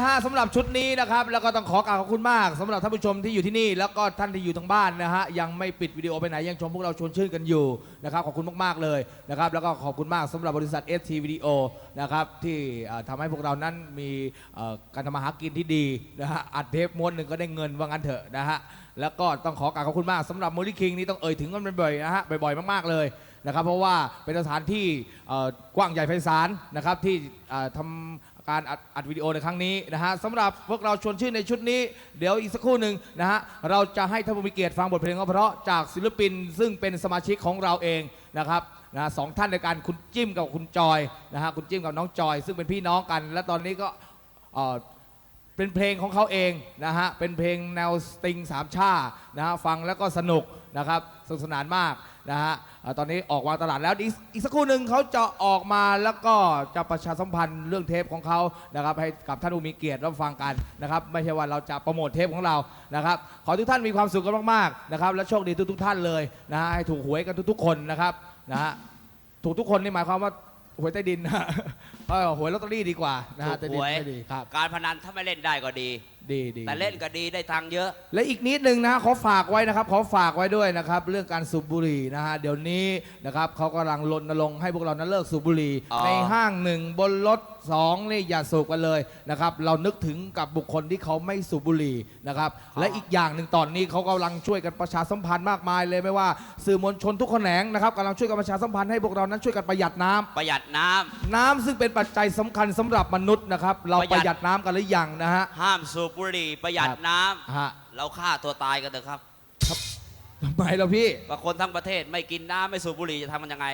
นะฮะสำหรับชุดนี้นะครับ แล้วก็ต้องขอกราบขอบคุณมากสำหรับท่านผู้ชมที่อยู่ที่นี่ แล้วก็ท่านที่อยู่ทางบ้านนะฮะยังไม่ปิดวิดีโอไปไหนยังชมพวกเราชวนชื่นกันอยู่นะครับขอบคุณมากๆเลยนะครับแล้วก็ขอบคุณมากสำหรับบริษัท ST Video นะครับที่เอ่อทำให้พวกเรานั้นมีเอ่อการทำมาหากินที่ดีนะฮะอัดเทปม้วนหนึ่งก็ได้เงินว่างั้นเถอะนะฮะแล้วก็ต้องขอกราบขอบคุณมากสำหรับมูล i คิงนี่ต้องเอ่ยถึงกันบ่อยๆนะฮะบ่อยๆมากๆเลยนะครับเพราะว่าเป็นสถานที่เอ่อกว้างใหญ่ไพศาลนะครับที่เอ่อทำ การอัดอัดวิดีโอในครั้งนี้นะฮะสำหรับพวกเราชวนชื่นในชุดนี้ เดี๋ยวอีกสักครู่หนึ่งนะฮะเราจะให้ท่านผู้มีเกียรติฟังบทเพลงเพราะจากศิลปิน ซึ่งเป็นสมาชิกของเราเองนะครับนะสองท่านในการคุณจิ้มกับคุณจอยนะฮะคุณจิ้มกับน้องจอย ซึ่งเป็นพี่น้องกัน และตอนนี้ก็เอ่อเป็นเพลงของเขาเองนะฮะเป็นเพลงแนวสตริงสามชานะฮะฟังแล้วก็สนุกนะครับสนุกสนานมาก นะฮะเอ่อตอนนี้ออกวางตลาดแล้วอีกอีกสักครู่หนึ่งเขาจะออกมาแล้วก็จะประชาสัมพันธ์เรื่องเทปของเขานะครับให้กับท่านผู้มีเกียรติรับฟังกันนะครับไม่ใช่ว่าเราจะโปรโมทเทปของเรานะครับขอให้ทุกท่านมีความสุขกันมากๆนะครับและโชคดีทุกๆท่านเลยนะฮะให้ถูกหวยกันทุกๆคนนะครับนะฮะถูกทุกคนนี่หมายความว่าหวยใต้ดินนะฮะเออหวยลอตเตอรี่ดีกว่านะฮะถูใต้กดินหวย ไม่ดีครับ การพนันถ้าไม่เล่นได้ก็ดี ดีดีแต่เล่นก็ดีได้ตังค์เยอะ และอีกนิดนึงนะขอฝากไว้นะครับขอฝากไว้ด้วยนะครับ เรื่องการสูบบุหรี่นะฮะเดี๋ยวนี้นะครับเขากำลังรณรงค์ให้พวกเรานั้นเลิกสูบบุหรี่อ๋อ ในห้างหนึ่งบนรถสองนี่อย่าสูบกันเลยนะครับเรานึกถึงกับบุคคลที่เขาไม่สูบบุหรี่นะครับและอีกอย่างหนึ่งตอนนี้เขากำลังช่วยกันประชาสัมพันธ์มากมายเลยไม่ว่าสื่อมวลชนทุกแขนงนะครับกำลังช่วยกันประชาสัมพันธ์ให้พวกเรานั้นช่วยกันประหยัดน้ำ ประหยัดน้ำน้ำซึ่งเป็นปัจจัยสำคัญสำหรับมนุษย์นะครับ เราประปหยัดระหยัดน้ำกันหรือยังนะฮะ ห้ามสูบบุหรี่ประหยัดครับน้ำฮะเราฆ่าตัวตายกันเถอะครับ ทำไมล่ะพี่ ว่าคนทั้งประเทศไม่กินน้ำไม่สูบบุหรี่จะทำมันยังไง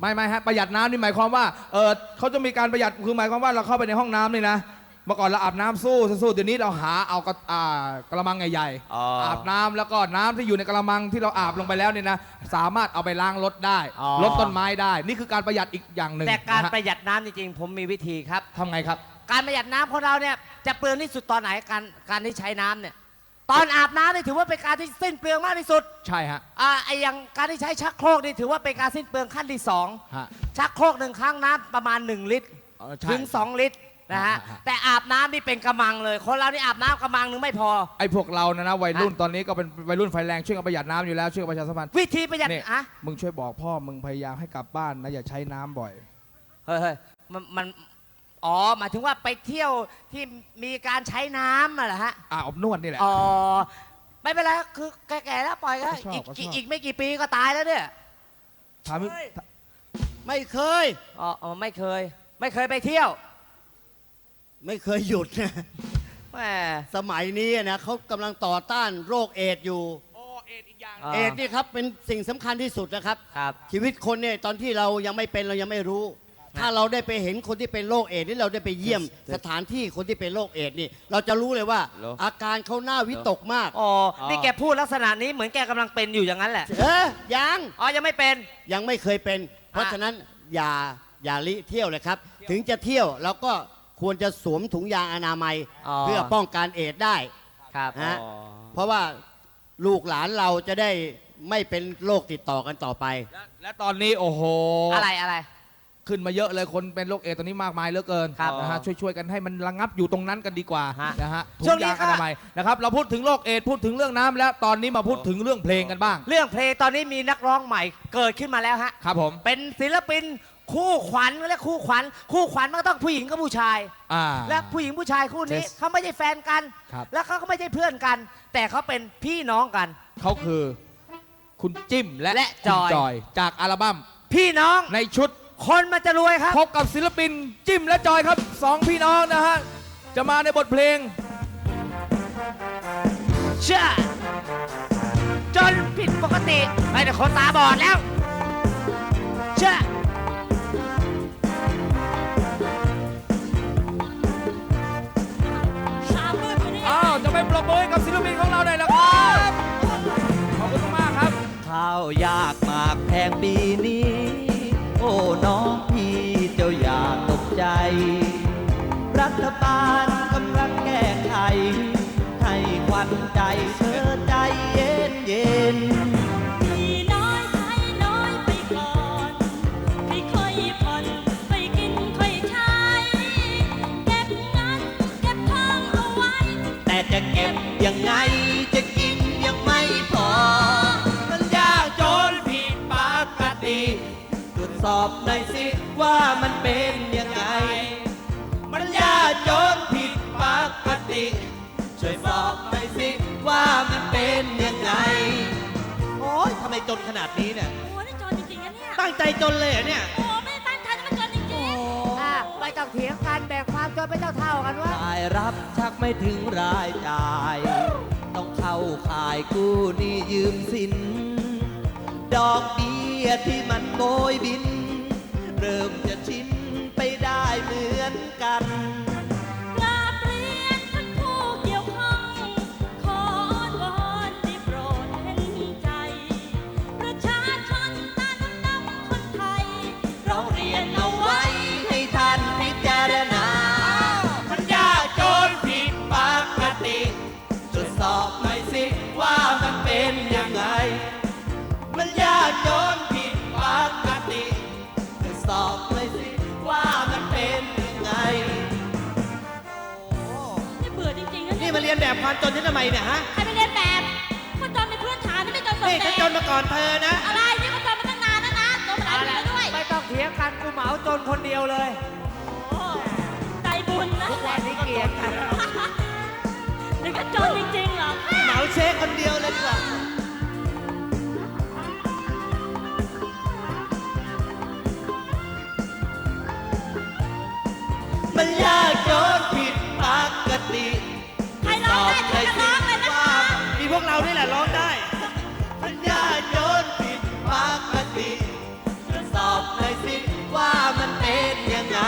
ไม่ไม่ฮะประหยัดน้ำนี่หมายความว่าเออเขาจะมีการประหยัดคือหมายความว่าเราเข้าไปในห้องน้ำนี่นะเมื่อก่อนเราอาบน้ำสู้สู้เดี๋ยวนี้เราหาเอากระอ่ากระมังใหญ่อ๋อออาบน้ำแล้วก็น้ำที่อยู่ในกระมังที่เราอาบลงไปแล้วเนี่ยนะสามารถเอาไปล้างรถได้อ๋อ ลดต้นไม้ได้ นี่คือการประหยัดอีกอย่างหนึ่งแต่การนะฮะประหยัดน้ำจริงๆ ผมมีวิธีครับ ทำไงครับ การประหยัดน้ำของเราเนี่ยจะเปลืองที่สุดตอนไหนการการที่ใช้น้ำเนี่ยตอนอาบน้ำนี่ถือว่าเป็นการที่สิ้นเปลืองมากที่สุดใช่ฮะอ่าไออย่างการที่ใช้ชักโครกนี่ถือว่าเป็นการสิ้นเปลืองขั้นที่สอง ฮะ ชักโครกหนึ่งครั้งน้ำประมาณ 1 ลิตรเออใช่ถึง 2 ลิตรนะฮะ ฮะ แต่อาบน้ำนี่เป็นกระมังเลย คนเรานี่อาบน้ำกระมังหนึงไม่พอ ไอ้พวกเรานะนะวัยรุ่นตอนนี้ก็เป็นวัยรุ่นไฟแรงช่วยกันประหยัดน้ำอยู่แล้วช่วยกันประชาสัมพันธ์วิธีประหยัดนี่อะมึงช่วยบอกพ่อมึงพยายามให้กลับบ้านนะอย่าใช้น้ำบ่อย เฮ้ยเฮ้ยมันมัน อ๋อหมายถึงว่าไปเที่ยวที่มีการใช้น้ำอะเหรอฮะ อ่าอบนวดนี่แหละ อ๋อ ไม่เป็นไรคือแก่ๆแล้วปล่อยก็ก็ชอบอีกก็ชอบอีกอีกไม่กี่ปีก็ตายแล้วเนี่ย ถามไม่เคย อ๋ออ๋อไม่เคย ไม่เคยไปเที่ยวไม่เคยหยุดนะแหมสมัยนี้นะเขากำลังต่อต้านโรคเอดส์อยู่ เอดส์นี่ครับเป็นสิ่งสำคัญที่สุดนะครับ ครับ ชีวิตคนเนี่ยตอนที่เรายังไม่เป็นเรายังไม่รู้ ถ้าเราได้ไปเห็นคนที่เป็นโรคเอดส์นี่เราได้ไปเยี่ยมสถานที่คนที่เป็นโรคเอดส์นี่ เราจะรู้เลยว่า เหรออาการเขาหน้าวิตกมากอ๋ออ๋อ นี่แกพูดลักษณะนี้เหมือนแกกำลังเป็นอยู่อย่างนั้นแหละ เออยังอ๋อ ยังไม่เป็น ยังไม่เคยเป็น เพราะฉะนั้นอย่าอย่าลิเที่ยวเลยครับ ถึงจะเที่ยวเราก็ควรจะสวมถุงยางอนามัย อ๋อ เพื่อป้องกันเอดส์ได้ ครับฮะเพราะว่าลูกหลานเราจะได้ไม่เป็นโรคติดต่อกันต่อไป และและตอนนี้โอ้โห อะไรอะไร ขึ้นมาเยอะเลยคนเป็นโรคเอดส์ตอนนี้มากมายเหลือเกินครับนะฮะช่วยช่วยกันให้มันระงับอยู่ตรงนั้นกันดีกว่าฮะนะฮะถุช่วงงนี้ยางก็อนามัยนะครับเราพูดถึงโรคเอดส์พูดถึงเรื่องน้ำแล้วตอนนี้มาพูดถึงเรื่องเพลงกันบ้าง เรื่องเพลงตอนนี้มีนักร้องใหม่เกิดขึ้นมาแล้วฮะ ครับผมเป็นศิลปินคู่ขวัญเรียกคู่ขวัญ คู่ขวัญมันก็ต้องผู้หญิงกับผู้ชาย อ่า และผู้หญิงผู้ชายคู่นี้ Yes เขาไม่ใช่แฟนกัน ครับ แล้วเขาก็ไม่ใช่เพื่อนกัน แต่เขาเป็นพี่น้องกัน เขาคือ คุณจิ้มและและคุณจอยจอยจากอัลบั้มพี่น้องในชุด คนมันจะรวยครับ พบกับศิลปินจิ้มและจอยครับสองพี่น้องนะฮะ จะมาในบทเพลงเชื่อจนผิดปกติไปแต่คนตาบอดแล้ว เชื่ออ้าวจะไปปรบมือให้กับศิลปินของเราหน่อยละครับ ขอบคุณมากๆครับ ข้าวยากหมากแพงปีันใจเธอใจเย็นเย็นมีน้อยใช้น้อยไปก่อนไม่ค่อยผ่นไปกินค่อยใช้ เก็บเงินเก็บทองเอาไว้ แต่จะเก็บยังไงจะกินยังไม่พอ มันยากจนผิดปกติตรวจสอบหน่อยสิว่ามันเป็นยังไง มันยากจน จนขนาดนี้เนี่ย โอ้นี่จนจริงๆนะเนี่ย ตั้งใจจนเลยเหรอเนี่ย โอ้ไม่ได้ตั้งใจนะมันจนจริงอะไม่ต้องเถียงกันแบ่งความจนเป็นเท่าๆกันวะรายรับชักไม่ถึงรายจ่าย ต้องเข้าขายกู้หนี้ยืมสิน ดอกเบี้ยที่มันโบยบิน เริ่มจะชินไปได้เหมือนกัน แบบความจนฉันทำไมเนี่ยฮะใครไปเรียนแบบคนจนเป็นพื้นฐานนี่ไม่จนสมนี่เด็ฉันจจนมาก่อนเธอนะ อะไรนี่ก็จนมาตั้งนานแล้วนะจนมาหลายปีแล้วด้วย ไม่ต้องเถียงกันกูเหมาจนคนเดียวเลยโอ้ใจบุญนะทุกวันนี้เกลียดกันนี่ก็จนจริงๆเหรอเหมาเช็คคนเดียวเลยดีกว่ามันยากจนผิดปกติใค ร้องได้ช่วยกันร้องเลยนะคะมีพวกเรานี่แหละร้องได้มันยาโยนผิดปกติตรวจสอบเลยสิว่ามันเป็นยังไง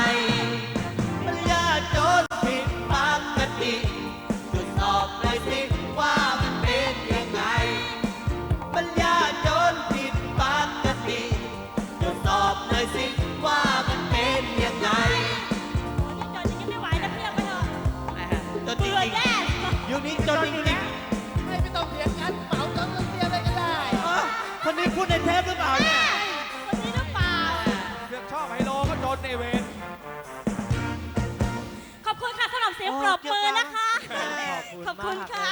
ปรบมือนะคะ ขอบคุณค่ะ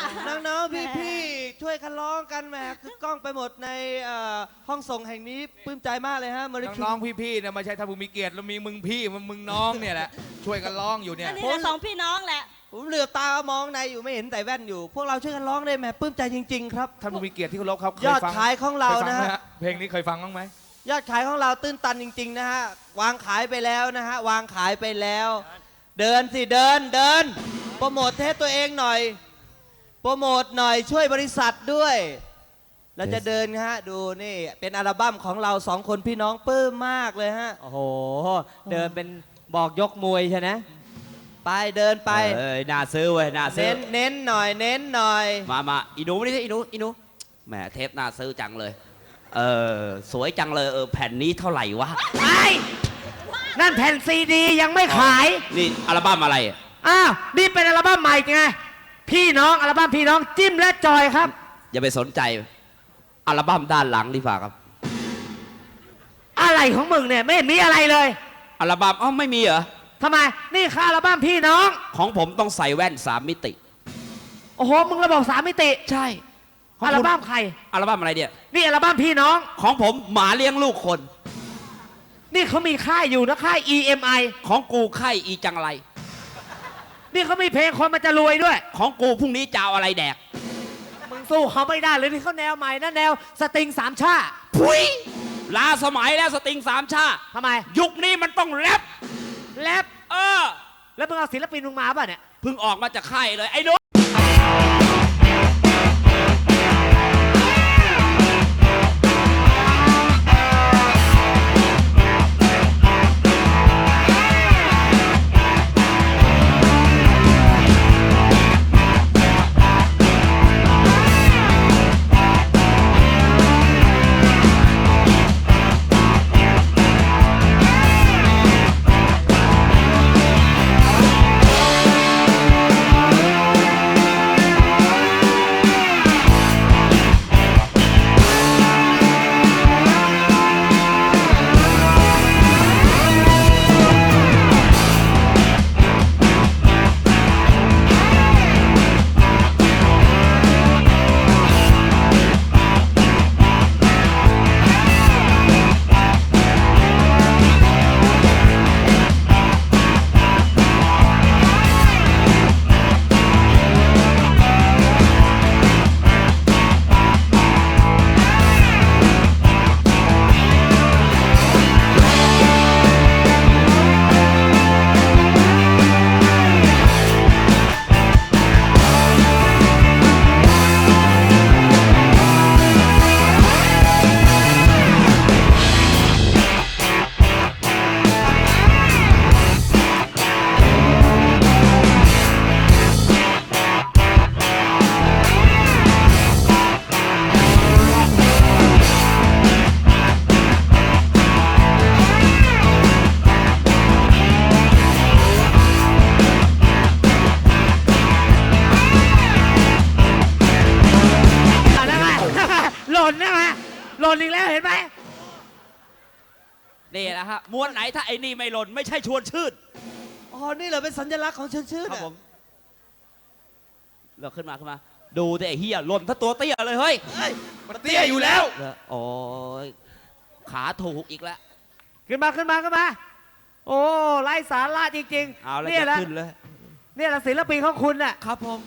น้องๆ พี่ๆ ช่วยกันร้องกันแหมคือกล้องไปหมดในเอ่อห้องส่งแห่งนี้ปลื้มใจมากเลยฮะมาริคิน้องๆ พี่ๆเนี่ยไม่ใช่ท่านผู้มีเกียรติแล้วมีมึงพี่มึงมึงน้องเนี่ยแหละ ช่วยกันร้องอยู่เนี่ย อันนี้แหละสองพี่น้องแหละ ผมเหลือบตามองในอยู่ไม่เห็นใส่แว่นอยู่ พวกเราช่วยกันร้องได้แหมปลื้มใจจริง ๆ ครับ ท่านผู้มีเกียรติที่เคารพครับเคยอดฟัขายของเราคยฟันะไหมฮะ เพลงนี้เคยฟังบ้างไหมยอดขายของเราตื้นตันจริง ๆ นะฮะ วางขายไปแล้วนะฮะ วางขายไปแล้ว เดินสิเดินเดิน โปรโมทเทสตัวเองหน่อย โปรโมทหน่อยช่วยบริษัทด้วย เราจะเดินฮะดูนี่เป็นอัลบั้มของเราสองคนพี่น้องปลื้มมากเลยฮะ โอ้โห เดินเป็นบอกยกมวยใช่ไหมไปเดินไป เอ้ยน่าซื้อเว้ยน่าซื้เน้อนเน้นหน่อยเน้นหน่อย มามาอีหนูนี่สิอีหนูอีหนูแหมเทปน่าซื้อจังเลย เออสวยจังเลยเออแผ่นนี้เท่าไหร่วะไอ้ นั่นแผ่นซีดียังไม่ขาย นี่อัลบั้มอะไรอะอ้าว นี่เป็นอัลบั้มใหม่ไง พี่น้องอัลบั้มพี่น้องจิ้มและจอยครับ อย่าไปสนใจ อัลบั้มด้านหลังดีกว่าครับ อะไรของมึงเนี่ยไม่เห็นมีอะไรเลยอัลบั้มอ๋อไม่มีเหรอ ทำไม นี่ค่าอัลบั้มพี่น้อง ของผมต้องใส่แว่นสามมิติ โอ้โห มึงระบอกสามมิติ ใช่ของอัลคุณบั้มใคร อัลบั้มอะไรเนี่ย นี่อัลบั้มพี่น้อง ของผมหมาเลี้ยงลูกคน นี่เขามีค่ายอยู่นะค่าย EMI ของกูไข่อีจังไร นี่เขามีเพลงคนมันจะรวยด้วย ของกูพรุ่งนี้จะเอาอะไรแดก มึงสู้เขาไม่ได้เลยนี่เขาแนวใหม่นะแนวสตริงสามชาพุยลาสมัยแล้วสตริงสามชาทำไม ยุคนี้มันต้องแรปแรปเออ แล้วมึงเอาศิลปินมึงมาป่ะเนี่ย เพิ่งออกมาจากค่ายเลยไอ้หนู ม้วนไหนถ้าไอ้นี่ไม่หล่นไม่ใช่ชวนชื่นอ๋อ นี่เหรอเป็นสัญลักษณ์ของชื่นชื่นครับผมเราขึ้นมาขึ้นมา ดูแต่ไอ้เฮียหล่นถ้าตัวเตี้ยเลยเฮ้ยมันเตี้ยอยู่แล้วแล้วโอ้ยขาถูกอีกแล้วขึ้นมาขึ้นมาขึ้นมา โอ้ไร้สาระจริงเอาแล้วเนี่ยจะแหละขึ้นเลยเนี่ยแหละศิลปินของคุณน่ะครับผม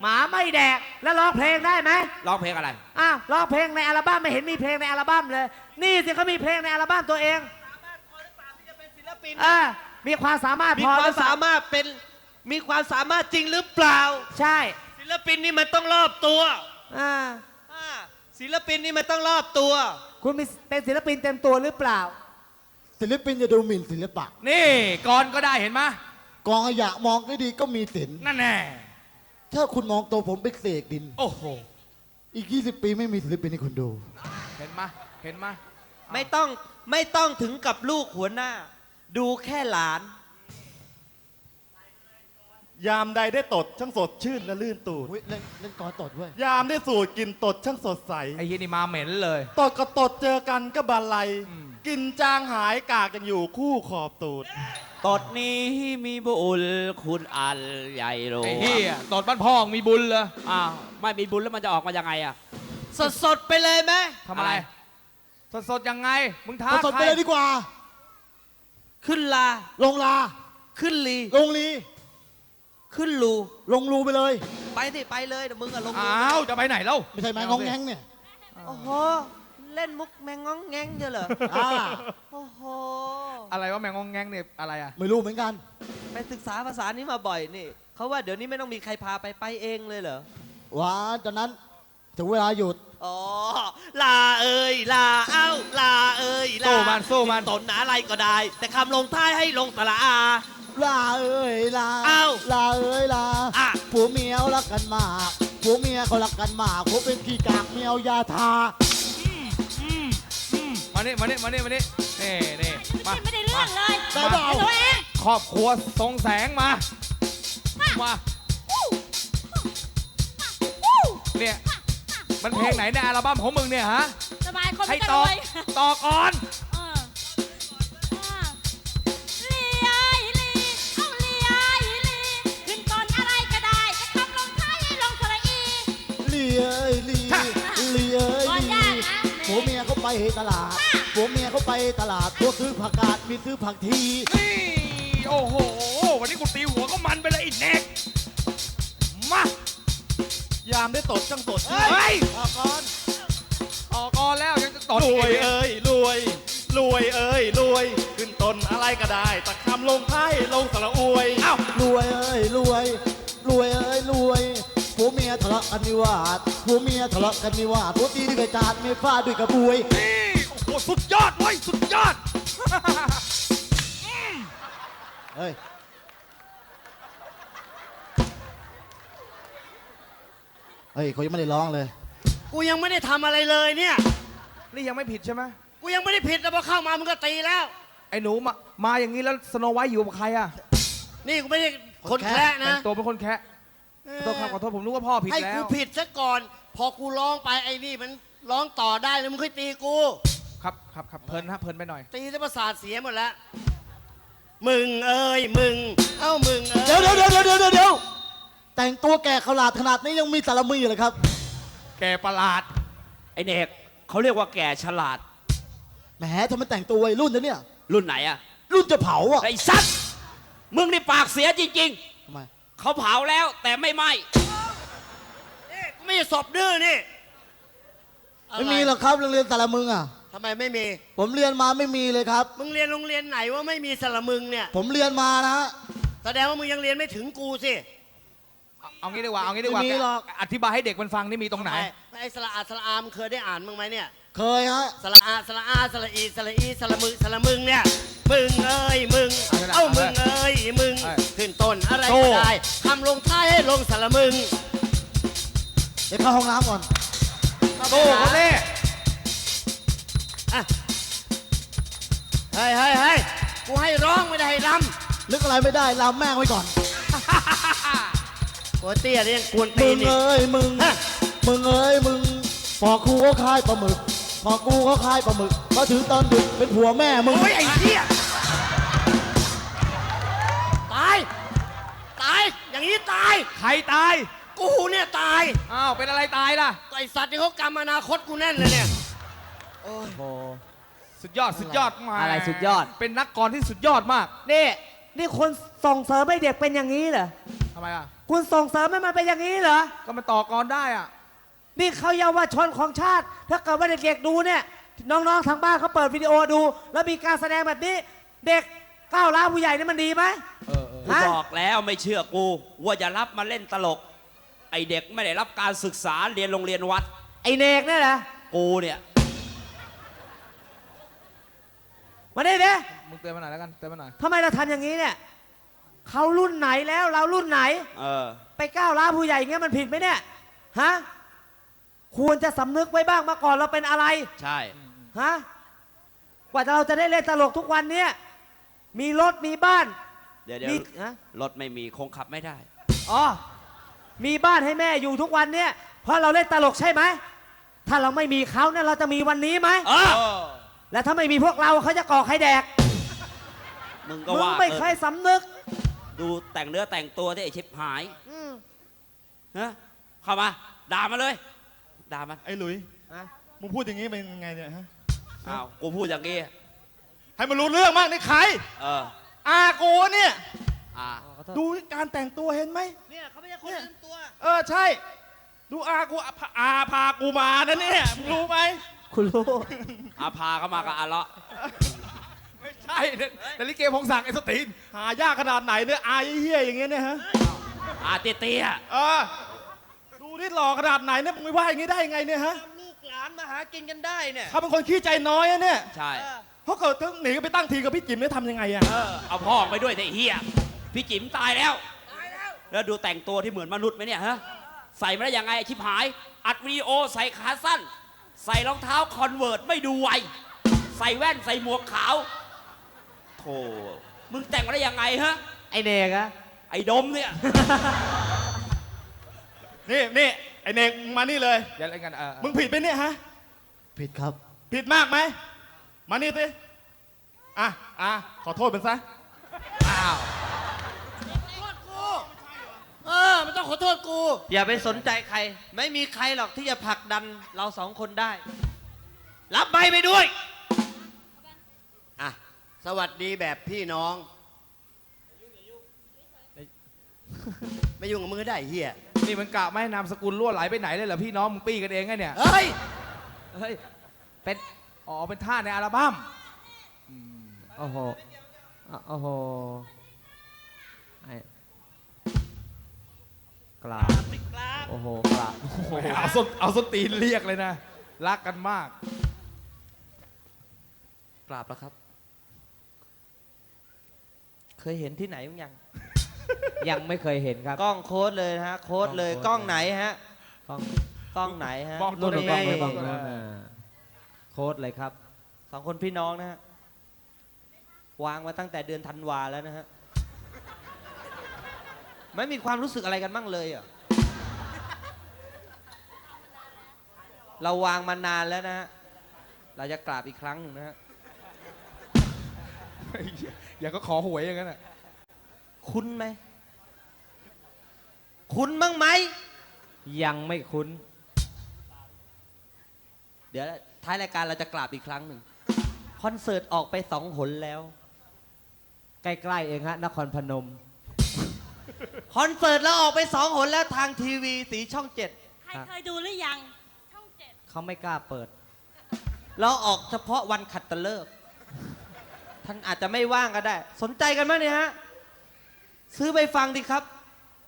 หมาไม่แดกแล้วร้องเพลงได้ไหมร้องเพลงอะไร อ้าวร้องเพลงในอัลบั้มไม่เห็นมีเพลงในอัลบั้มเลย นี่สิเขามีเพลงในอัลบั้มตัวเอง อ่ามีความสามารถมีพอคหวารืมอเปล่สามารถเป็นมีความสามารถจริงหรือเปล่า ใช่ศิลปินนี่มันต้องรอบตัวอ่าอ่าศิลปินนี่มันต้องรอบตัว คุณมีเป็นศิลปินเต็มตัวหรือเปล่า ศิลปินจะดูหมิ่นศิลปะนี่ก่อนก็ได้เห็นไหมกองขยะมองได้ดีก็มีศิลป์นั่นแน่ถ้าคุณมองตัวผมเป็นเศษดิน โอ้โหอีก 20 ปีไม่มีศิลปินให้คุณดู เห็นไหมเห็นไหมไม่ต้องไม่ต้องถึงกับลูกหัวหน้า ดูแค่หลาน ยามใดได้ตดช่างสดชื่นและลื่นตูดเฮ้ยเล่นเล่นกอตดด้วยยามได้สูดกลินตดช่างสดใส ไอ้เฮียนี่มาเหม็นเลย ตดกับตดเจอกันก็บาลัยอืมกลินจางหายกากยังอยู่คู่ขอบตูดตดนี้มีบุญคุณอันใหญ่หลวงไอ้เฮียตดบ้านพ่องมีบุญเลยอ้าวไม่มีบุญแล้วมันจะออกมายังไงอะสดสดๆไปเลยไหมทำอะไร สดๆยังไง มึงท้าสดใคไปรเลยดีกว่า ขึ้นลา ลงลา ขึ้นลี ลงลี ขึ้นลูลงรูไปเลย ไปสิไปเลยเดี๋ยวมึงอะลงรูอ้าวจะไปไหนแล้วไม่ใช่แมงงองแงงเนี่ยโอ้โห เล่นมุกแมงง้องแงงเดียวเหรอ อ่าโอ้โห อะไรวะแมงงองแงงเนี่ยอะไรอะไม่รู้เหมือนกัน ไปศึกษาภาษานี้มาบ่อยนี่ เขาว่าเดี๋ยวนี้ไม่ต้องมีใครพาไปไปเองเลยเหรอ ว่าจากนั้น ถึงเวลาหยุด อ๋อ ลาเอ้ยลาเอ้าลาเอ้ยลาสู้มันสู้มัน ตนอะไรก็ได้ แต่คำลงท้ายให้ลงสระอา ลาเอ้ยลาเอ้าลาเอ้ยลาอะ ผัวเมียรักกันมากผัวเมียเขารักกันมากผัวเป็นขี้กากเมียวยาทา มานี่มานี่มานี่มานี่นี่นี่มาไม่ได้เรื่องเลยได้เปล่าเป็นตัวเองครอบครัวทรงแสงมา มาเนี่ย มันเพลงไหนในอัลบั้มของมึงเนี่ยฮะ สบายคนให้ไม่ต่อรวยต่อก่อน เอออ่าลีไอลีเอาลีไอลีขึ้นต้นอะไรก็ได้จะคำลงท้ายให้ลงสระอีลีเอ้ยลีลีเอ้ยก่อนลียากนะผัวเมียเขาไปตลาดผัวเมียเขาไปตลาดผัวซื้อผักกาดมีซื้อผักที นี่ โอ้โห วันนี้กูตีหัวก็มันไปเลยไอีกเน็กมา ยามได้ตดช่างสดชื่นเฮ้ย ออกก่อนออกก่อนแล้วยังจะตดรวยอีกเอ้ยรวย รวยเอ้ยรวย ขึ้นตนอะไรก็ได้แต่คำลงท้ายลงสระอวยเอ้ารวยเอ้ยรวย รวยเอ้ยรวยผัวเมียทะเลาะกันวิวาทผัวเมียทะเลาะกันวิวาทผัวตีด้วยกระจาดเมียฟาดด้วยกระบวย นี่โอ้โหสุดยอดเว้ยสุดยอด เฮ้ย ฮ้ยเขายังไม่ได้ร้องเลย กูยังไม่ได้ทำอะไรเลยเนี่ย นี่ยังไม่ผิดใช่ไหมกูยังไม่ได้ผิดแต่พอเข้ามามึงก็ตีแล้ว ไอ้หนูมามาอย่างนี้แล้วสโนไวท์อยู่กับใครอะนี่กูไม่ใช่คนแคระนะแต่งตัวเป็นคนแคะขอโทษครับขอโทษผมนึกว่าพ่อผิดให้แล้กูวผิดซะก่อน พอกูร้องไปไอ้นี่มันร้องต่อได้แล้วมึงค่อยตีกู ครับครับครับเพลินฮะเพลินไปหน่อย ตีซะประสาทเสียหมดแล้ว มึงเอ้ยมึง เอ้ามึงเอ้ยเดี๋ยวเดี๋ยวเดี๋ยวเดี๋ยวเดี๋ยวเดี๋ยว แต่งตัวแก่ขลาดขนาดนี้ยังมีสารมีอยู่เลยครับ แกประหลาด ไอเด็กเขาเรียกว่าแก่ฉลาด แหมทำไมแต่งตัววัยรุ่นนะเนี่ย รุ่นไหนอะรุ่นจะเผาอะไอ้สัตว์มึงนี่ปากเสียจริง ทำไมๆ เขาเผาแล้วแต่ไม่ไหม้นี่กูไม่ใช่ศพดื้อนี่ไม่มีหรอกครับโรงเรียนสารมึงอะ ทำไมไม่มี ผมเรียนมาไม่มีเลยครับ มึงเรียนโรงเรียนไหนว่าไม่มีสระมึงเนี่ย ผมเรียนมานะฮะแสดงว่ามึงยังเรียนไม่ถึงกูสิ เอาเอางี้ดีกว่าเอางี้ดีกว่าไม่มีหรอกแอธิบายให้เด็กมันฟังนี่มีตรงไหนไอ้สระอาสระอามงเคยได้อ่านมึงไหมเนี่ย เคยฮะ สระอาสระอาสระอีสระอีสระมึงสระมึงเนี่ย มึงเอ้ยมึง เอาเลยนะเอ้าเอาเลยมึงเอ้ยมึง เอ้ยขึ้นต้นอะไรโซ่ ก็ได้คำลงท้ายให้ลงสระมึงเดี๋ยวเข้าห้องน้ำก่อน โต้เขาเน่เฮ้ยเฮ้ยเฮ้ยกูให้ร้องไม่ได้ให้รนึกอะไรไม่ได้ลามแม่งไว้ก่อนำ ตัวเตี้ยเรียงกวนมึตีนงนี่เอ้ยมึง ฮะ มึงเอ้ยมึง พอครูเขาคายปลาหมึก พอกูเขาคายปลาหมึกมาถึงตอนดึกเป็นผัวแม่มึง โอ้ยไอ้เหี้ยตาย ตาย อย่างนี้ตาย ใครตาย กูเนี่ยตาย อ้าว เป็นอะไรตายล่ะ ไอสัตว์นี่เขากำอนาคตกูแน่นเลยเนี่ย โอ้โหสุดยอด สุดยอดมาอะไรสุดยอด เป็นนักกรที่สุดยอดมาก นี่ นี่คุณส่งเสริมให้เด็กเป็นอย่างนี้เหรอทำไมอะ คุณส่งเสริมให้มันเป็นอย่างนี้เหรอ ก็มันต่อกรได้อะ นี่เขาเยาวชนของชาติ ถ้าเกิดว่าเด็กๆดูเนี่ย น้องๆทางบ้านเขาเปิดวิดีโอดู แล้วมีการแสดงแบบนี้ เด็กก้าวร้าวผู้ใหญ่นี่มันดีไหม เออเออกูบอกแล้วไม่เชื่อกู ว่าจะรับมาเล่นตลก ไอเด็กไม่ได้รับการศึกษาเรียนโรงเรียนวัด ไอเนกเนี่ยนะกูเนี่ย มาได้เด้มึงเตือนมาหน่อยแล้วกัน เตือนมาหน่อย ทำไมเราทำอย่างนี้เนี่ย เขารุ่นไหนแล้วเรารุ่นไหน เออ ไปก้าวร้าวผู้ใหญ่อย่างเงี้ยมันผิดไหมเนี่ยฮะควรจะสำนึกไว้บ้างมาก่อนเราเป็นอะไรใช่ ฮะกว่าเราจะได้เล่นตลกทุกวันเนี่ยมีรถมีบ้านเดี๋ยวเดี๋ยวมีฮะรถไม่มีคงขับไม่ได้ อ๋อมีบ้านให้แม่อยู่ทุกวันเนี่ยเพราะเราเล่นตลกใช่ไหมถ้าเราไม่มีเขาเนี่ยเราจะมีวันนี้ไหมเออ และถ้าไม่มีพวกเราเขาจะก่อใครแดกมึงก็มึงว่าไม่เออเคยสำนึก ดูแต่งเนื้อแต่งตัวที่ไอชิบหายอืมฮะเข้ามา ด่ามาเลย ด่ามันไอ้หลุยฮะมึงพูดอย่างนี้เป็นยังไงเนี่ยฮะ อ้าวกูพูดอย่างนี้ให้มันรู้เรื่องมากนี่ใคร เอออากูเนี่ย อ่าดูการแต่งตัวเห็นไหม เนี่ยเขาไม่ใช่คนลืมตัว เออใช่ ดูอากูอาพาอาพากูมานะเนี่ย มึงรู้ไหม คุณรู้อาพาเข้ามากับอาเลาะ ไม่ใช่แต่ลิเกพงศักดิ์ไอ้สตีนหายากขนาดไหนเนี่ยอาเฮี้ยๆอย่างเงี้ยเนี่ยฮะอาเตี้ยเออดูนี่หล่อขนาดไหนเนี่ยมึงไม่ว่าอย่างงี้ได้ยังไงเนี่ยฮะลูกหลานมาหากินกันได้เนี่ยเขาเป็นคนขี้ใจน้อยอะเนี่ยๆใช่เขาเกิดต้องหนีไปตั้งทีกับพี่จิ๋มเนี่ยทำยังไงอะเออเอาพ่อไปด้วยแต่เฮียพี่จิ๋มตายแล้ว แล้วดูแต่งตัวที่เหมือนมนุษย์ไหมเนี่ยฮะ ใส่มาได้ยังไงไอ้ชิบหาย อัดวิดีโอใส่ขาสั้น ใส่รองเท้าคอนเวิร์ตไม่ดูวัยใส่แว่นใส่หมวกขาว โธ่มึงแต่งมาได้ยังไงฮะ ไอเนกอะไอ้ดมเนี่ย นี่นี่ไอเนกมึงมานี่เลย เดี๋ยวอะไรกันเออเออมึงผิดไปเนี่ยฮะ ผิดครับ ผิดมากไหม มานี่สิอะอะขอโทษมันซะ อ้าว เออมันต้องขอโทษกู อย่าไปสนใจใคร ไม่มีใครหรอกที่จะผลักดันเราสองคนได้ รับใบไปด้วยอะ สวัสดีแบบพี่น้อง ไม่ยุ่งกับมึงก็ได้เฮียนี่มันกะไม่ให้นามสกุลล่วไหลไปไหนเลยเหรอพี่น้องมึงปี้กันเองไงเนี่ย เฮ้ย เฮ้ย เป็น อ๋อ เป็นท่าในอัลบั้มโอ้โหอะโอ้โหไอ้กราบโอ้โหกราบโอ้โหเอาส้นเอาส้นตีนเรียกเลยนะ รักกันมาก กราบแล้วครับ เคยเห็นที่ไหนบ้างยัง ยังไม่เคยเห็นครับ กล้องโค้ดเลยนะฮะ โค้ดเลย กกล้ล้อองงโค้ด ไหนฮะ กล้องกล้องไหนฮะกล้องรุ่นตัวกล้องนี้เลยกล้องกล้องนู้นเลยน่ะโค้ดเลยครับ สองคนพี่น้องนะฮะ วางมาตั้งแต่เดือนธันวาแล้วนะฮะ ไม่มีความรู้สึกอะไรกันบ้างเลยเหรอะ เราวางมานานแล้วนะฮะ เราจะกราบอีกครั้งหนึ่งนะฮะอย่าก็ขอหวยอย่างนั้นอะคุ้นไหม คุ้นบ้างไหม ยังไม่คุ้น เดี๋ยวท้ายรายการเราจะกราบอีกครั้งหนึ่ง คอนเสิร์ตออกไปสองหนแล้ว ใกล้ๆเองฮะ นครพนม คอนเสิร์ตเราออกไปสองหนแล้วทางทีวีสีช่องเจ็ด ใครเคยดูหรือยัง ช่องเจ็ดเขาไม่กล้าเปิด เราออกเฉพาะวันขัดตะเลิกษ์ ท่านอาจจะไม่ว่างก็ได้ สนใจกันไหมเนี่ยฮะ ซื้อไปฟังดิครับ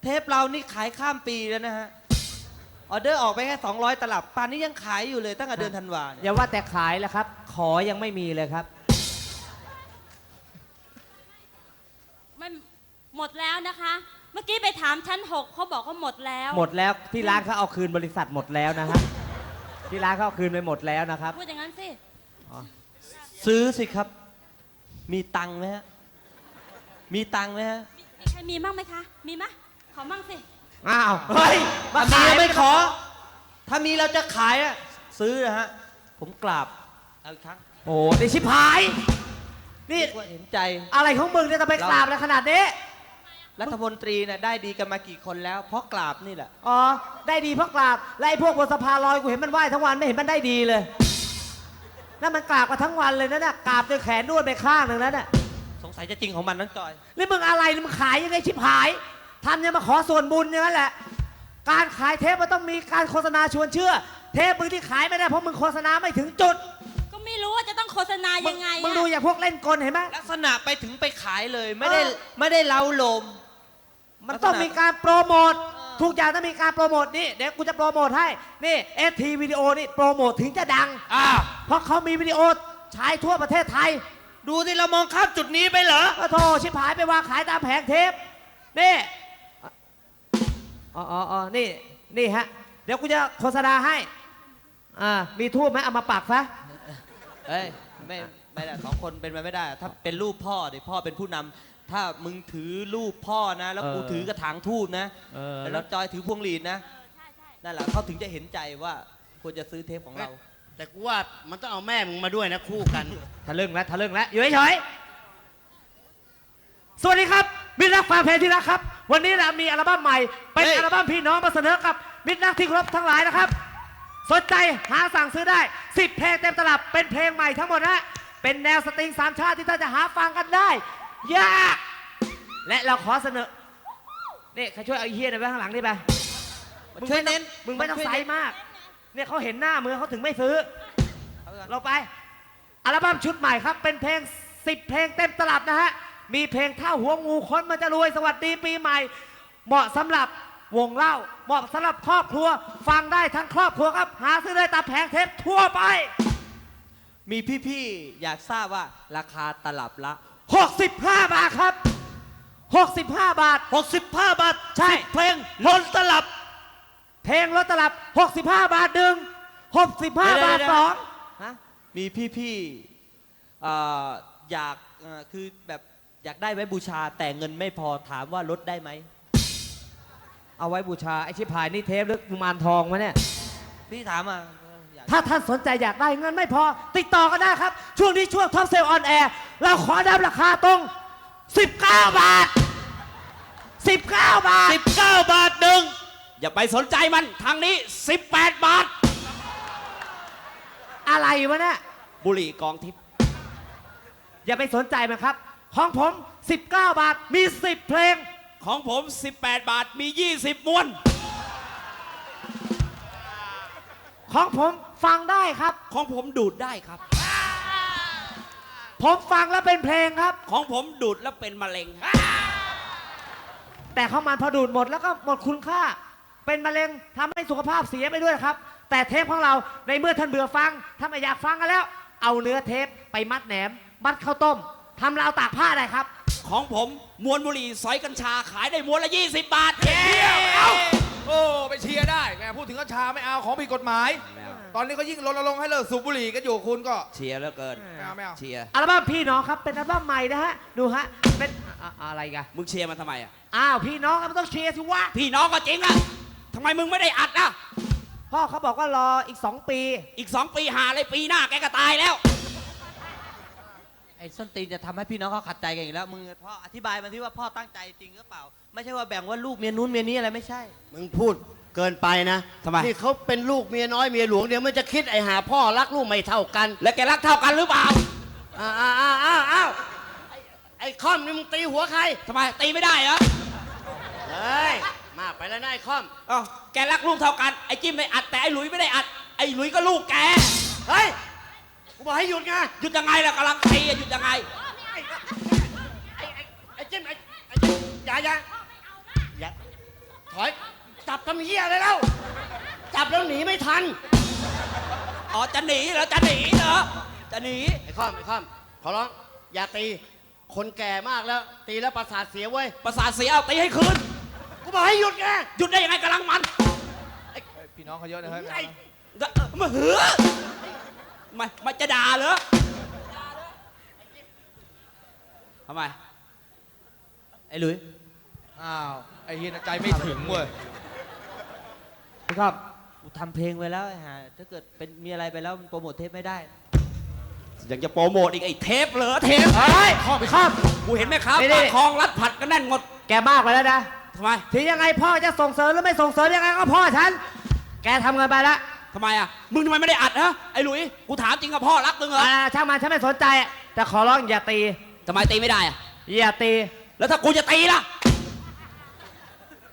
เทปเรานี่ขายข้ามปีแล้วนะฮะ ออเดอร์ออกไปแค่ 200 ตลับป่านนี้ยังขายอยู่เลยตั้งแต่เดือนธันวาเนี่ยอย่าว่าแต่ขายแล้วครับ ขอยังไม่มีเลยครับ มันหมดแล้วนะคะ เมื่อกี้ไปถามชั้นหกเขาบอกว่าหมดแล้ว หมดแล้วที่ร้านเขาเอาคืนบริษัทหมดแล้วนะฮะที่ร้านเขาเอาคืนไปหมดแล้วนะครับ พูดอย่างนั้นสิ ซื้อสิครับ มีตังค์ไหมฮะ มีตังค์ไหมฮะมีใครมีมั่งไหมคะ มีมะขอมั่งสิ อ้าว เฮ้ยมาถ้ามีขายเราไม่ขอ ถ้ามีเราจะขายอะซื้อนะฮะ ผมกราบ เอาอีกครั้งโอ้นี่ชิบหาย นี่เรียกว่าเห็นใจ อะไรของมึงเนี่ยจะไปกราบอะไรขนาดนี้ รัฐมนตรีเนี่ยได้ดีกันมากี่คนแล้ว เพราะกราบนี่แหละ อ๋อ ได้ดีเพราะกราบ และไอ้พวกบนสะพานลอยกูเห็นมันไหว้ทั้งวันไม่เห็นมันได้ดีเลย นั่นมันกราบกันทั้งวันเลยนะน่ะกราบจนแขนนวดไปข้างหนึ่งแล้วน่ะสงสัยจะจริงของมันน้องจอย นี่มึงอะไรนี่มึงขายยังไงชิบหายทำยังมาขอส่วนบุญอย่างนั้นแหละ การขายเทปมันต้องมีการโฆษณาชวนเชื่อ เทปมึงที่ขายไม่ได้เพราะมึงโฆษณาไม่ถึงจุดก็ไม่รู้ว่าจะต้องโฆษณามึยังไงมึงอะดูอย่างพวกเล่นกลเห็นไหม ลักษณะไปถึงไปขายเลยไม่ได้เออ ไม่ได้เล้าโลม มันต้องมีการโปรโมท ทุกอย่างต้องมีการโปรโมทนี่เดี๋ยวกูจะโปรโมทให้นี่เอทีวิดีโอนี่โปรโมทถึงจะดังอ้าวเพราะเขามีวิดีโอฉายทั่วประเทศไทยดูที่เรามองข้ามจุดนี้ไปเหรอ ก็โทรชิบหายไปวางขายตามแผงเทปนี่อ๋ออ๋ออ๋อนี่นี่ฮะ เดี๋ยวกูจะโฆษณาให้อ่ามีทูบไหมเอามาปักซะเอ้ยไม่ไม่ได้สองคนเป็นไปไม่ได้ ถ้าเป็นรูปพ่อดิพ่อเป็นผู้นำ ถ้ามึงถือรูปพ่อนะ แล้วกูเออ ถือกระถางทูบนะ เออแล้วจอยถือพวงหลีดนะนั่นแหละเขาถึงจะเห็นใจว่าควรจะซื้อเทปของเราแต่กูว่ามันต้องเอาแม่มึงมาด้วยนะคู่กัน ทะลึ่งแล้วทะลึ่งแล้วอยู่เฉยๆสวัสดีครับ มิตรรักแฟนเพลงที่รักครับ วันนี้เรามีอัลบั้มใหม่ เป็นเฮ้ยอัลบั้มพี่น้องมาเสนอกับ มิตรรักที่เคารพทั้งหลายนะครับ สนใจหาสั่งซื้อได้ 10 เพลงเต็มตลับเป็นเพลงใหม่ทั้งหมดนะเป็นแนวสตริงสามชาติที่ท่านจะหาฟังกันได้ ยากและเราขอเสนอนี่ใครช่วยเอาไอ้เฮียหน่อยไปข้างหลังนี่ไปมึงช่วยไม่ต้องเน้นมึงไม่ต้องช่วยใส่เน้นมาก เนี่ยเขาเห็นหน้ามือเขาถึงไม่ซื้อเอาก่อนเราไป อัลบั้มชุดใหม่ครับ เป็นเพลง 10 เพลงเต็มตลับนะฮะ มีเพลงท่าหัวงูคนมันจะรวยสวัสดีปีใหม่ เหมาะสำหรับวงเล่า เหมาะสำหรับครอบครัว ฟังได้ทั้งครอบครัวครับ หาซื้อได้ตามแผงเทปทั่วไป มีพี่ๆ อยากทราบว่าราคาตลับละ 65 บาทครับ 65 บาท 65 บาทใช่เพลงล้นตลับ เพลงรถตลับ 65 บาทหนึ่ง65บาทสองฮะมีพี่ๆเอ่ออยากเอ่อคือแบบอยากได้ไว้บูชาแต่เงินไม่พอถามว่าลดได้ไหมเอาไว้บูชาไอชิพายนี่เทปหรือกุมารทองวะเนี่ยพี่ถามมาเอออยาก ถ้าท่านสนใจอยากได้เงินไม่พอ ติดต่อกันได้ครับ ช่วงนี้ช่วงท็อปเซลออนแอร์เราขอดับราคาตรง 19 บาท 19 บาท 19 บาทหนึ่งอย่าไปสนใจมันทางนี้ 18 บาท อะไรวะเนี่ยบุหรี่กองทิพย์อย่าไปสนใจมันครับ ของผม 19 บาทมี 10 เพลง ของผม 18 บาทมี 20ม้วน ของผมฟังได้ครับ ของผมดูดได้ครับ ผมฟังแล้วเป็นเพลงครับ ของผมดูดแล้วเป็นมะเร็งแต่เขามันพอดูดหมดแล้วก็หมดคุณค่า เป็นมะเร็งทำให้สุขภาพเสียไปด้วยครับ แต่เทปของเราในเมื่อท่านเบื่อฟังถ้าไม่อยากฟังกันแล้ว เอาเนื้อเทปไปมัดแหนม มัดข้าวต้มทำราวตากผ้าได้ครับ ของผมมวนบุหรี่สอยกัญชาขายได้มวนละ 20 บาทเย้เอา โอ้ไปเชียร์ได้แหมพูดถึงกัญชาไม่เอาของผิดกฎหมายไม่เอาตอนนี้ก็ยิ่งรณรงค์ให้เลิกสูบบุหรี่กันอยู่คุณก็เชียร์แล้วเกินไม่เอาไม่เอาเชียร์อัลบั้มพี่น้องครับเป็นอัลบั้มใหม่นะฮะดูฮะเป็นอะอะไรกันมึงเชียร์มันทำไมอะอ้าวพี่น้องมันต้องเชียร์สิวะพี่น้องก็จริงอะทำไมมึงไม่ได้อัดอะพ่อเขาบอกว่ารออีก 2 ปี อีก2ปีหาเลยปีหน้าแกก็ตายแล้วไอ้ส้นตีนจะทำให้พี่น้องเขาขัดใจกันอีกแล้วมึงพ่ออธิบายมาที่ว่าพ่อตั้งใจจริงหรือเปล่า ไม่ใช่ว่าแบ่งว่าลูกเมียนู้นเมียนี้อะไรไม่ใช่ มึงพูดเกินไปนะทำไม นี่เขาเป็นลูกเมียน้อยเมียหลวงเดี๋ยวมันจะคิดไอ้หาพ่อรักลูกไม่เท่ากันแล้วแกรักเท่ากันหรือเปล่าอ้าวอ้าวอ้าวอ้าวอ้าวไอ้ไอ้คอมนี่มึงตีหัวใครทำไมตีไม่ได้เหรอเฮ้ยมากไปแล้วนายคอมเอ้าแกรักลูกเท่ากันไอ้จิ้มได้อัดแต่ไอ้หลุยไม่ได้อัดไอ้หลุยก็ลูกแกเฮ้ย กูบอกให้หยุดไงหยุดยังไงล่ะกำลังตีอะหยุดยังไง ไอ้ไอ้ไอ้ไอ้จิ้มไอ้ไอ้จิ้มอย่าอย่าอย่าถอยจับทำเหี้ยอะไรแล้วจับแล้วหนีไม่ทันอ๋อจะหนีเหรอจะหนีเหรอจะหนีไอ้คอมไอ้คอมขอร้องอย่าตีคนแก่มากแล้ว ตีแล้วประสาทเสียเว้ยประสาทเสียเอาตีให้คืนกูบอกให้หยุดไงหยุดได้ยังไงกำลังมันเฮ้ยพี่น้องเขาเยอะนะเฮ้ยไม่ไอ้เอานะมาเหือ มามาจะด่าเหรอทำไม ไอ้หลุย อ้าว ไอ้เฮียน่ะใจไม่ถึงเว้ย พี่ครับกูทำเพลงไว้แล้วไอ้ห่าถ้าเกิดเป็นมีอะไรไปแล้วมันโปรโมทเทปไม่ได้ยังจะโปรโมทอีกไอ้เทปเหรอเทป เฮ้ยครับกูเห็นไหมครับนี่นี่ปากคลองรัดผัดกันแน่นหมดแกมากไปแล้วนะ ทำไม ถึงยังไงพ่อจะส่งเสริมหรือไม่ส่งเสริมยังไงก็พ่อฉัน แกทำเงินไปแล้ว ทำไมอะ มึงทำไมไม่ได้อัดฮะไอ้หลุย กูถามจริงกับพ่อรักมึงเหรอ อ่าช่างมันฉันไม่สนใจ แต่ขอร้องอย่าตี ทำไมตีไม่ได้อะ อย่าตี แล้วถ้ากูจะตีล่ะ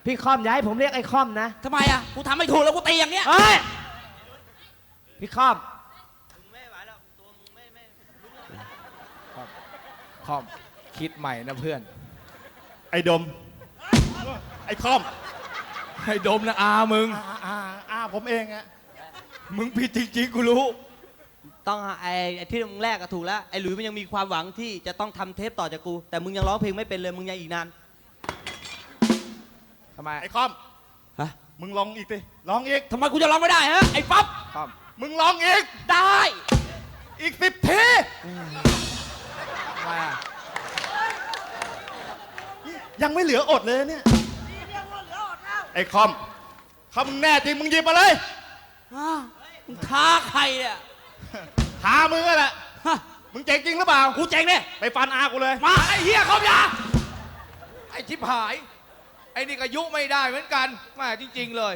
พี่คอมอย่าให้ผมเรียกไอ้คอมนะ ทำไมอะ กูทำไม่ถูกแล้วกูตีอย่างเงี้ย เฮ้ย พี่คอมคอมคิดใหม่นะเพื่อน ไอ้ดม ไอ้คอมให้ดมนะอามึง อาอาอาผมเองอะ มึงผิดจริงๆกูรู้ ต้องไอ้ไอ้ที่มึงแรกก็ถูกแล้วไอ้หลุยมันยังมีความหวังที่จะต้องทำเทปต่อจากกู แต่มึงยังร้องเพลงไม่เป็นเลยมึงยังอีกนานทำไมไอ้คอม ฮะมึงลองอีกดิลองอีก ทำไมกูจะร้องไม่ได้ฮะไอ้ป๊อปคอมมึงลองอีก ได้อีกสิบที ทำไมอะยังไม่เหลืออดเลยเนี่ยไอ้คอมคำมึงแน่จริงมึงหยิบมาเลยอ้าว มึงท้าใครอะหามึงอะแหละฮะมึงเจ๋งจริงหรือเปล่า กูเจ๋งเนี่ยไปฟันอากูเลย มาไอ้เหี้ยคอมยาไอ้ชิบหาย ไอ้นี่ก็ยุไม่ได้เหมือนกันแม่จริง ๆ เลย